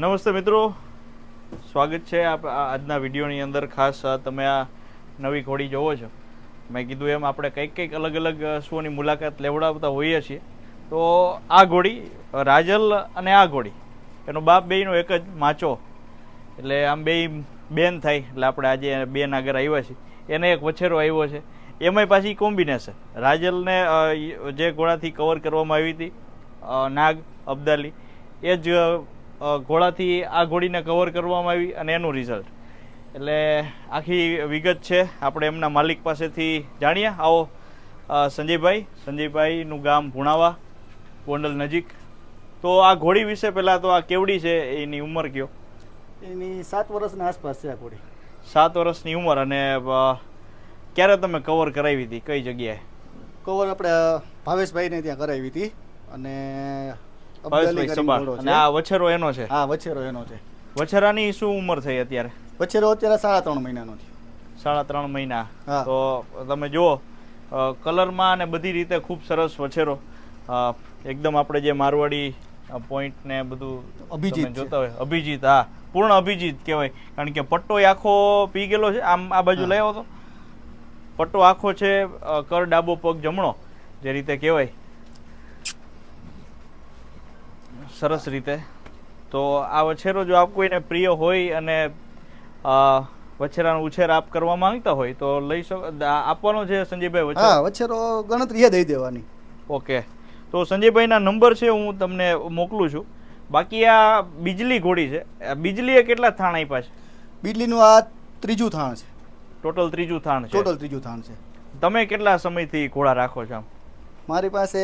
નમસ્તે મિત્રો. સ્વાગત છે આપ આજના વિડીયોની અંદર. ખાસ તમે આ નવી ઘોડી જોવો છો. મેં કીધું એમ આપણે કંઈક કંઈક અલગ અલગ શોની મુલાકાત લેવડાવતા હોઈએ છીએ. તો આ ઘોડી રાજલ અને આ ઘોડી. એનો બાપ બેયનો એક જ માચો. એટલે આમ બે બેન થાય, એટલે આપણે આજે બેન આગળ આવ્યા છીએ. એને એક વછેરો આવ્યો છે. એમાંય પાછી કોમ્બિનેશન. રાજલને જે ઘોડાથી કવર કરવામાં આવી હતી નાગ અબ્દાલી, એ જ ઘોડાથી આ ઘોડીને કવર કરવામાં આવી અને એનું રિઝલ્ટ એટલે આખી વિગત છે. આપણે એમના માલિક પાસેથી જાણીએ. આવો સંજયભાઈ. સંજયભાઈનું ગામ ભુણાવા ગોંડલ નજીક. તો આ ઘોડી વિશે પહેલાં તો આ કેવડી છે? એની ઉંમર કયો? એની સાત વર્ષના આસપાસ છે આ ઘોડી. સાત વર્ષની ઉંમર અને ક્યારે તમે કવર કરાવી હતી? કઈ જગ્યાએ? કવર આપણે ભાવેશભાઈને ત્યાં કરાવી હતી. અને કરીને સંભાળ. અને આ વછેરો એનો છે? હા વછેરો એનો છે. વછેરાની શું ઉંમર થઈ અત્યારે? વછેરો અત્યારે સાડા ત્રણ મહિનાનો છે. સાડા ત્રણ મહિના. તો તમે જુઓ કલરમાં અને બધી રીતે ખૂબ સરસ વછેરો. એકદમ આપણે જે મારવાડી પોઈન્ટ ને બધું અભિજીત જોતા હોય. અભિજીત હા. પૂર્ણ અભિજીત કહેવાય. કારણ કે પટ્ટો આખો પી ગયેલો છે. આમ આ બાજુ. લઈ આવો તો. પટ્ટો આખો છે કર ડાબો પગ જમણો જે રીતે કહેવાય. સરસ રીતે. તો આ વછેરો જો આપ કોઈને પ્રિય હોય અને વછેરાનો ઉછેર આપ કરવા માંગતા હોય તો લઈ શકો આપવાનો છે સંજયભાઈ વછેરો? હા વછેરો ગણતરી એ દઈ દેવાની. ઓકે. તો સંજયભાઈના નંબર છે હું તમને મોકલું છું. બાકી આ બીજલી ઘોડી છે. આ બીજલીએ કેટલા થાણ આપ્યા છે? બિજલીનું આ ત્રીજું થાણ છે. ટોટલ ત્રીજું થાણ છે. ટોટલ ત્રીજું થાણ છે. તમે કેટલા સમયથી ઘોડા રાખો છો મારી પાસે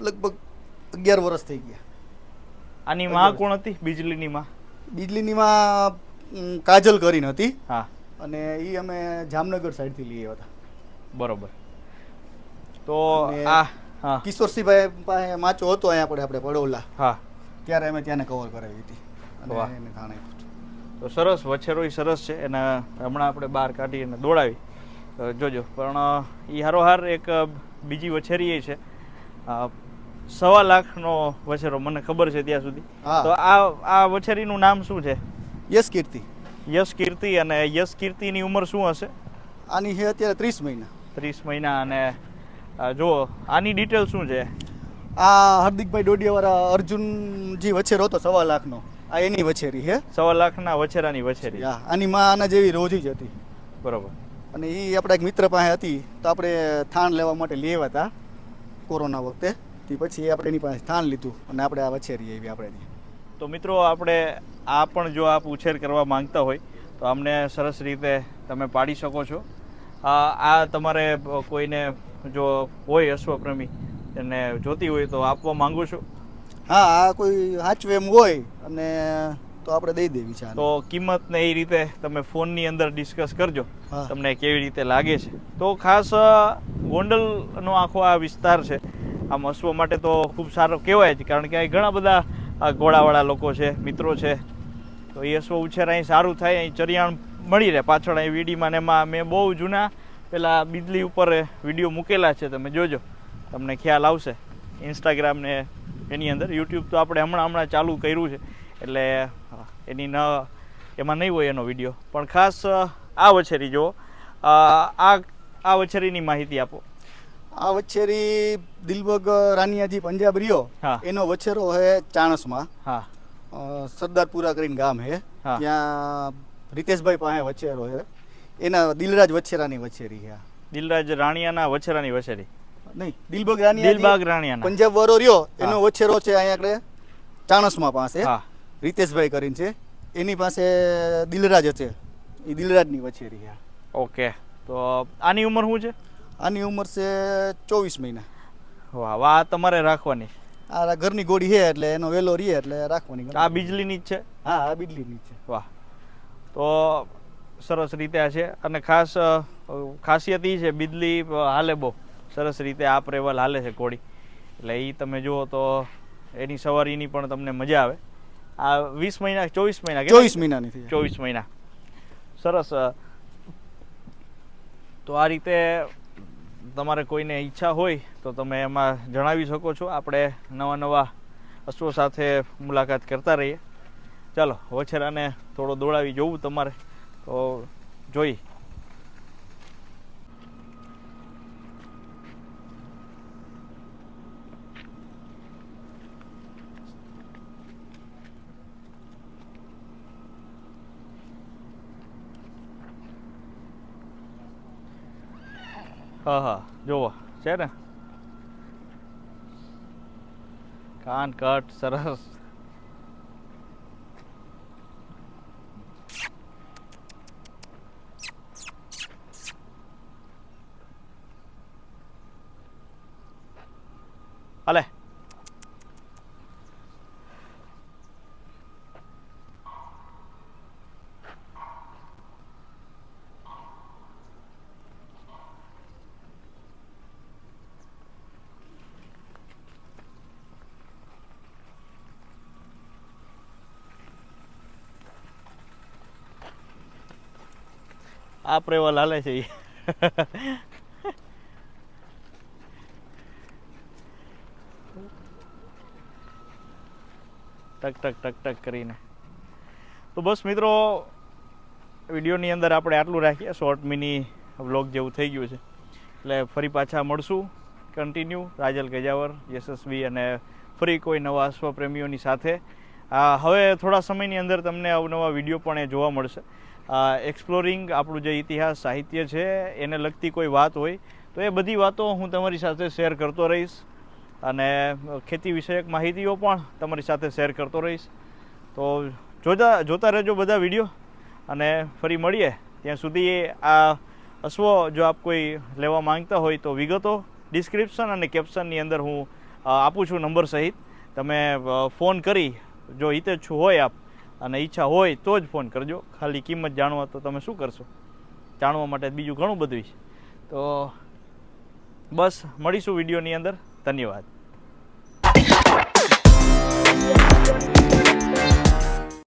લગભગ અગિયાર વર્ષ થઈ ગયા. આની માં કોણ હતી? બીજલીની માં. બીજલીની માં કાજલ કરીને હતી. હા. અને એ અમે જામનગર સાઈડથી લઈ આવ્યા હતા. બરોબર. તો આ હા. કિશોરસિંહભાઈ પાસે માચો હતો અહીંયા આપણે આપણે પડોલા. હા. ત્યારે અમે ત્યાંને કવર કરાવી હતી. અને એને થાણે તો સરસ વછેરો સરસ છે. એને હમણાં આપણે બહાર કાઢી અને દોડાવી. જોજો. પણ એ હારોહાર એક બીજી વછેરી એ છે સવા લાખનો વછેરો મને ખબર છે ત્યાં સુધી. તો આ આ વછેરીનું નામ શું છે? યશ કીર્તિ. યશ કીર્તિ અને યશ કીર્તિની ઉંમર શું હશે? આની છે અત્યારે ત્રીસ મહિના. ત્રીસ મહિના અને જો આની ડિટેલ શું છે? આ હાર્દિકભાઈ ડોડિયાવાળા અર્જુન જે વછેરો હતો સવા લાખનો આ એની વછેરી છે. સવા લાખના વછેરાની વછેરી. આની માં આના જેવી રોજી જ હતી. બરોબર. અને એ આપણા એક મિત્ર પાસે હતી તો આપણે થાણ લેવા માટે લેવા હતા કોરોના વખતે. તે પછી આપણે એની પાસે સ્થાન લીધું અને આપણે આ વછેરી આવી આપણે તો મિત્રો આપણે આ પણ જો આપ ઉછેર કરવા માંગતા હોય તો અમને સરસ રીતે તમે પાડી શકો છો. આ આ તમારે કોઈને જો હોય અશ્વપ્રેમી એને જોતી હોય તો આપવા માંગુ છું. હા આ કોઈ સાચવે એમ હોય અને તો આપણે દઈ દેવી છે તો કિંમત ને એ રીતે તમે ફોનની અંદર ડિસ્કસ કરજો તમને કેવી રીતે લાગે છે. તો ખાસ ગોંડલનો આખો આ વિસ્તાર છે આમ અશ્વ માટે તો ખૂબ સારો કહેવાય જ, કારણ કે અહીં ઘણા બધા ઘોડાવાળા લોકો છે, મિત્રો છે. તો એ અશ્વ ઉછેર અહીં સારું થાય, અહીં ચરિયાણ મળી રહે. પાછળ અહીં વીડીમાં ને એમાં મેં બહુ જૂના, પેલા બીજલી ઉપર વીડિયો મૂકેલા છે, તમે જોજો. તમને ખ્યાલ આવશે. ઇન્સ્ટાગ્રામ ને એની અંદર. યુટ્યુબ તો આપણે હમણાં હમણાં ચાલુ કર્યું છે. એટલે એની ન, એમાં નહીં હોય એનો વીડિયો. પણ ખાસ, આ વછેરી જુઓ. આ આ વછેરીની માહિતી આપો. આ વછેરી દિલબગ રાનિયાજી પંજાબ રહ્યો એનો વછેરો હે ચાણસમાં. હા. સરદારપુરા કરીને ગામ હે. ત્યાં રીતેશભાઈ પાસે વછેરો હે. એના દિલરાજ વછેરાની વછેરી હે દિલરાજ રાણિયાના વછેરાની વછેરી? નહીં દિલબગ રાણી દિલબાગ રાણિયાના. પંજાબ વાળો રહ્યો એનો વછેરો છે અહીંયા આગળ ચાણસમાં પાસે. રીતેશભાઈ કરીને છે. એની પાસે દિલરાજ છે એ દિલરાજની વછેરી હે ઓકે. તો આની ઉંમર શું છે? આની ઉંમર છે ચોવીસ મહિના. વાહ વાહ તમારે રાખવાની. આ ઘરની ગોળી છે એટલે એનો વેલો રહે એટલે રાખવાની આ બીજલીની જ છે? હા આ બિજલીની જ છે. વાહ. તો સરસ રીતે આ છે. અને ખાસ ખાસિયત એ છે બિજલી હાલે બહુ. સરસ રીતે આ પ્રેવલ હાલે છે ઘોડી એટલે એ તમે જુઓ તો એની સવારીની પણ તમને મજા આવે. આ વીસ મહિના ચોવીસ મહિના ચોવીસ મહિનાની ચોવીસ મહિના. સરસ તો આ રીતે તમારે કોઈને ઈચ્છા હોય તો તમે એમાં જણાવી શકો છો. આપણે નવા નવા અશ્વો સાથે મુલાકાત કરતા રહીએ. ચાલો, વછેરાને થોડો દોડાવી જોવું તમારે. તો જોઈ. હા હા. જોવો. છે ને? કાન કટ સરસ. અલે આ પ્રેવલ હાલે છે એ ટક ટક ટક ટક કરીને. તો બસ મિત્રો, વિડીયોની અંદર આપણે આટલું રાખીએ. શોર્ટ મિની વ્લોગ જેવું થઈ ગયું છે. એટલે ફરી પાછા મળશું. કન્ટિન્યુ રાજલ ગજાવર, યશસ્વી અને ફરી કોઈ નવા સ્વપ્રેમીઓની સાથે. હવે થોડા સમયની અંદર તમને અવનવા વીડિયો પણ એ જોવા મળશે. એક્સપ્લોરિંગ આપણું જે ઇતિહાસ, સાહિત્ય છે, એને લગતી કોઈ વાત હોય, તો એ બધી વાતો હું તમારી સાથે શેર કરતો રહીશ. અને ખેતી વિષયક માહિતીઓ પણ તમારી સાથે શેર કરતો રહીશ. તો જોતા જોતા રહેજો બધા વીડિયો અને ફરી મળીએ. ત્યાં સુધી આ અશ્વો જો આપ કોઈ લેવા માંગતા હોય તો વિગતો ડિસ્ક્રિપ્શન અને કેપ્શનની અંદર હું આપું છું નંબર સહિત. તમે ફોન કરી, જો હિતેચ્છુ હોય આપ અને ઈચ્છા હોય તો જ ફોન કરજો. ખાલી કિંમત જાણવા તો તમે શું કરશો? જાણવા માટે બીજું ઘણું બધું છે. તો બસ, મળીશું વિડીયોની અંદર. ધન્યવાદ.